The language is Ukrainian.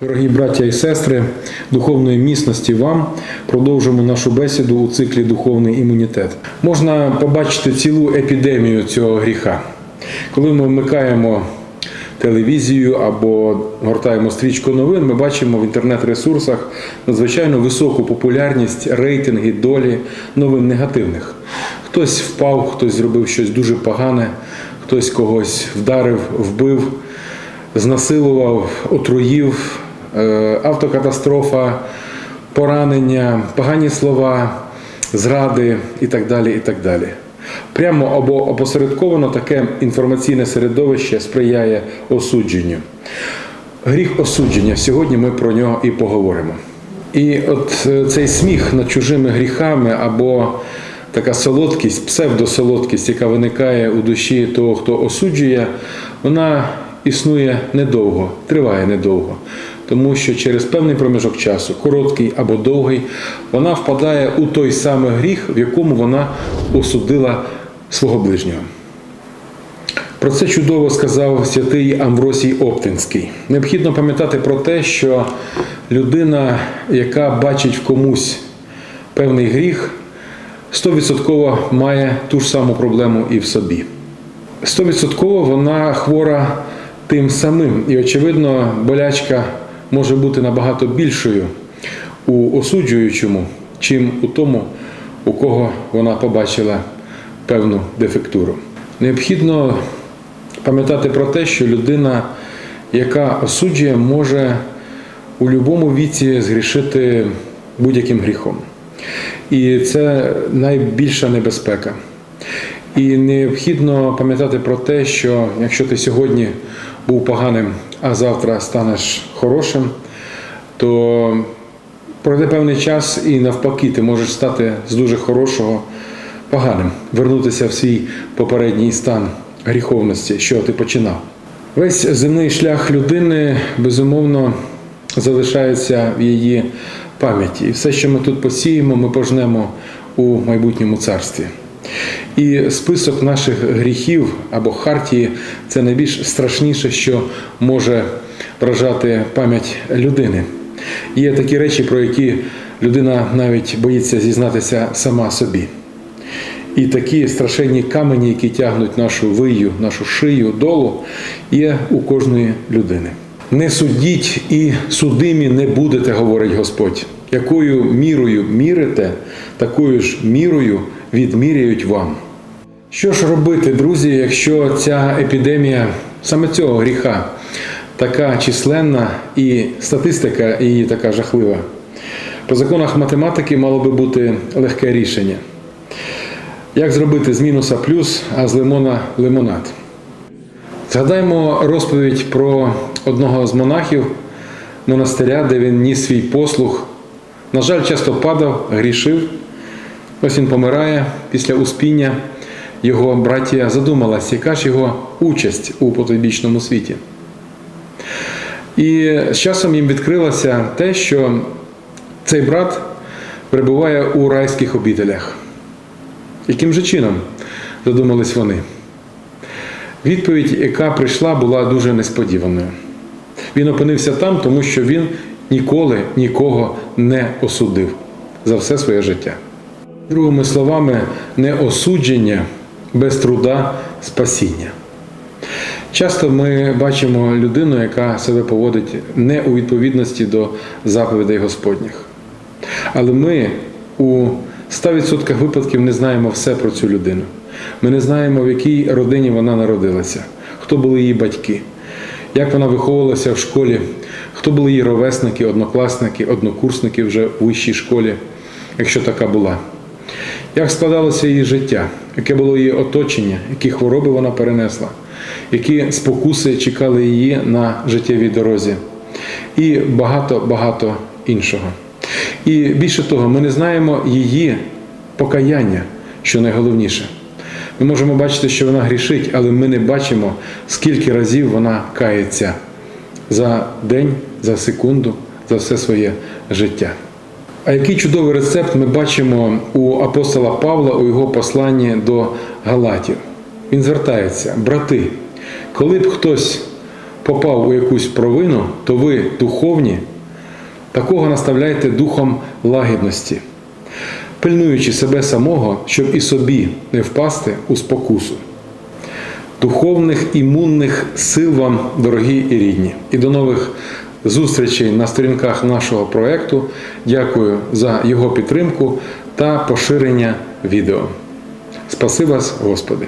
Дорогі браття і сестри, духовної міцності вам продовжимо нашу бесіду у циклі Духовний імунітет. Можна побачити цілу епідемію цього гріха. Коли ми вмикаємо телевізію або гортаємо стрічку новин, ми бачимо в інтернет-ресурсах надзвичайно високу популярність, рейтинги, долі новин негативних. Хтось впав, хтось зробив щось дуже погане, хтось когось вдарив, вбив знасилував, отруїв, автокатастрофа, поранення, погані слова, зради і так далі. і так далі. Прямо або опосередковано таке інформаційне середовище сприяє осудженню. Гріх осудження. Сьогодні ми про нього і поговоримо. І от е, цей сміх над чужими гріхами або така солодкість, псевдосолодкість, яка виникає у душі того, хто осуджує, вона існує недовго, триває недовго. Тому що через певний проміжок часу, короткий або довгий, вона впадає у той самий гріх, в якому вона осудила свого ближнього. Про це чудово сказав святий Амвросій Оптинський. Необхідно пам'ятати про те, що людина, яка бачить в комусь певний гріх, 100% має ту ж саму проблему і в собі. 100% вона хвора тим самим. І, очевидно, болячка може бути набагато більшою у осуджуючому, чим у тому, у кого вона побачила певну дефектуру. Необхідно пам'ятати про те, що людина, яка осуджує, може у будь-якому віці згрішити будь-яким гріхом. І це найбільша небезпека. І необхідно пам'ятати про те, що якщо ти сьогодні був поганим, а завтра станеш хорошим, то пройде певний час і навпаки ти можеш стати з дуже хорошого поганим, вернутися в свій попередній стан гріховності, що ти починав. Весь земний шлях людини безумовно залишається в її пам'яті. І все, що ми тут посіємо, ми пожнемо у майбутньому царстві. І список наших гріхів або хартії це найбільш страшніше, що може вражати пам'ять людини. Є такі речі, про які людина навіть боїться зізнатися сама собі. І такі страшенні камені, які тягнуть нашу вию, нашу шию долу, є у кожної людини. Не судіть і судимі не будете, говорить Господь. Якою мірою мірите, такою ж мірою відміряють вам. Що ж робити, друзі, якщо ця епідемія саме цього гріха така численна і статистика її така жахлива? По законах математики мало би бути легке рішення. Як зробити з мінуса плюс, а з лимона лимонад? Згадаймо розповідь про одного з монахів монастиря, де він ніс свій послуг. На жаль, часто падав, грішив. Ось він помирає після успіння. Його братія задумалась, яка ж його участь у потойбічному світі. І з часом їм відкрилося те, що цей брат перебуває у райських обітелях. Яким же чином задумались вони? Відповідь, яка прийшла, була дуже несподіваною. Він опинився там, тому що він ніколи нікого не осудив за все своє життя. Другими словами, не осудження без труда спасіння. Часто ми бачимо людину, яка себе поводить не у відповідності до заповідей Господніх. Але ми у 100% випадків не знаємо все про цю людину. Ми не знаємо, в якій родині вона народилася, хто були її батьки, як вона виховувалася в школі, хто були її ровесники, однокласники, однокурсники вже у вищій школі, якщо така була. Як складалося її життя, яке було її оточення, які хвороби вона перенесла, які спокуси чекали її на життєвій дорозі, і багато-багато іншого. І більше того, ми не знаємо її покаяння, що найголовніше. Ми можемо бачити, що вона грішить, але ми не бачимо, скільки разів вона кається за день, за секунду, за все своє життя. А який чудовий рецепт ми бачимо у апостола Павла у його посланні до Галатів. Він звертається, брати, коли б хтось попав у якусь провину, то ви духовні, такого наставляйте духом лагідності, пильнуючи себе самого, щоб і собі не впасти у спокусу. Духовних імунних сил вам, дорогі і рідні. І до нових зустрічей на сторінках нашого проекту. Дякую за його підтримку та поширення відео. Спаси вас, Господи!